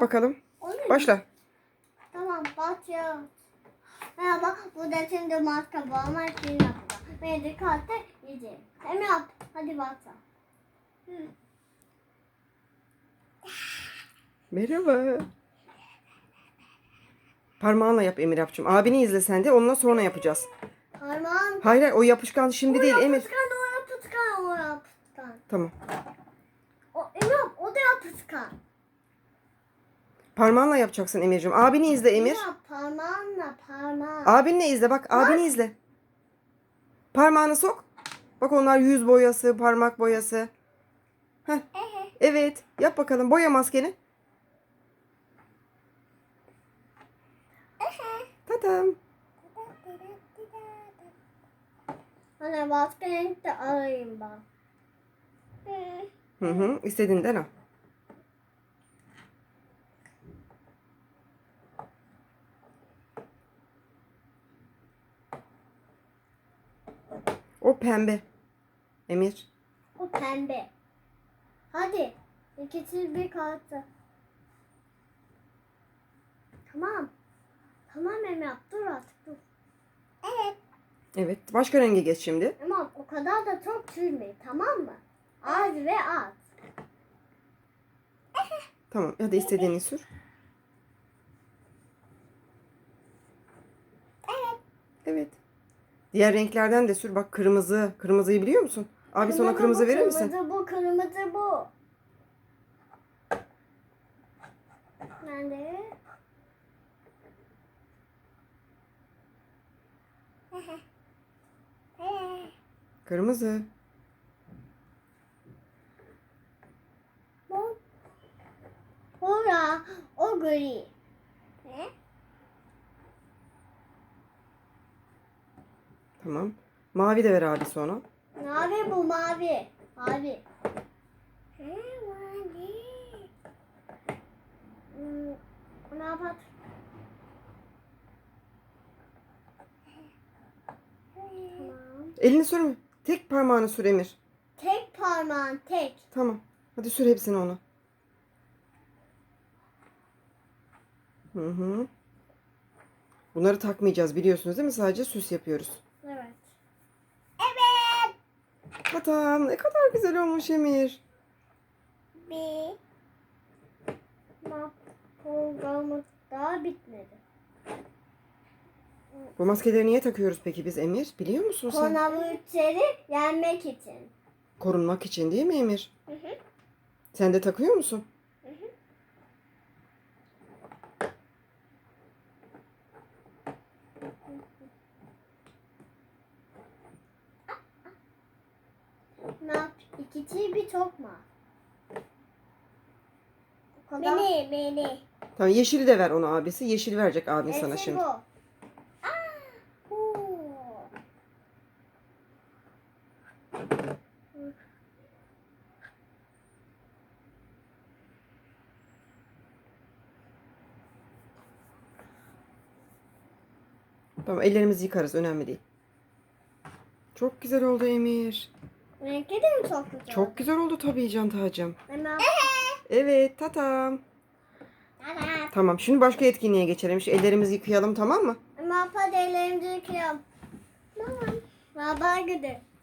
Bakalım. Başla. Tamam başlıyor. Merhaba burada şimdi maske var ama şimdi yapacağım. Beni kartı yiyeceğim. Hem yap. Hadi başla. Merhaba. Parmağınla yap Emir yapçım. Abini izle sen de onunla sonra yapacağız. Parmağın. Hayır hayır o yapışkan şimdi değil Emir. Yapışkan o yapışkan o yapışkan. Tamam. O, Emir o da yapışkan. Parmağınla yapacaksın Emir'cim. Abini izle Emir. Ya parmağınla parmağın. Abinle izle bak abini izle. Parmağını sok. Bak onlar yüz boyası, parmak boyası. Heh. Evet. Yap bakalım. Boya maskeni. Tatam. Başka renk de alayım ben. Hı hı. İstediğinden al. O pembe. Emir. O pembe. Hadi. İkisi bir kartı. Tamam. Tamam Emrah dur artık dur. Evet. Evet. Başka renge geç şimdi. Tamam o kadar da çok sürme tamam mı? Az ve az. Tamam. Hadi istediğini sür. Evet. Evet. Diğer renklerden de sür. Bak kırmızı. Kırmızıyı biliyor musun? Abi sana kırmızı bu, verir misin? Kırmızı bu kırmızı bu. Ben de. Kırmızı. Bu. Hura o gri. Ne? Tamam. Mavi de ver abi sonra. Mavi bu mavi. Mavi. He mavi. Hmm, ne? Tamam. Elini sürme. Tek parmağını sür Emir. Tek parmağın tek. Tamam. Hadi sür hepsini ona. Hı hı. Bunları takmayacağız biliyorsunuz değil mi? Sadece süs yapıyoruz. Evet. Evet. Tatam ne kadar güzel olmuş Emir. Bir. Programımız daha bitmedi. Bu maskeleri niye takıyoruz peki biz Emir? Biliyor musun sen? Koronavirüsleri yenmek için. Korunmak için değil mi Emir? Hı hı. Sen de takıyor musun? Yap? İkisi bir çok mu? O kadar. Beni, beni. Tamam yeşili de ver ona abisi. Yeşil verecek abin sana şimdi. bu. Aa, huu. Tamam ellerimizi yıkarız önemli değil. Çok güzel oldu Emir. Renkli de mi çok güzel? Çok güzel oldu tabii Can Tacım. Hemen. Evet tatam. Tamam şimdi başka etkinliğe geçelim. Şu ellerimizi yıkayalım tamam mı? Hadi ellerimizi yıkayalım. Tamam. Baba gidelim.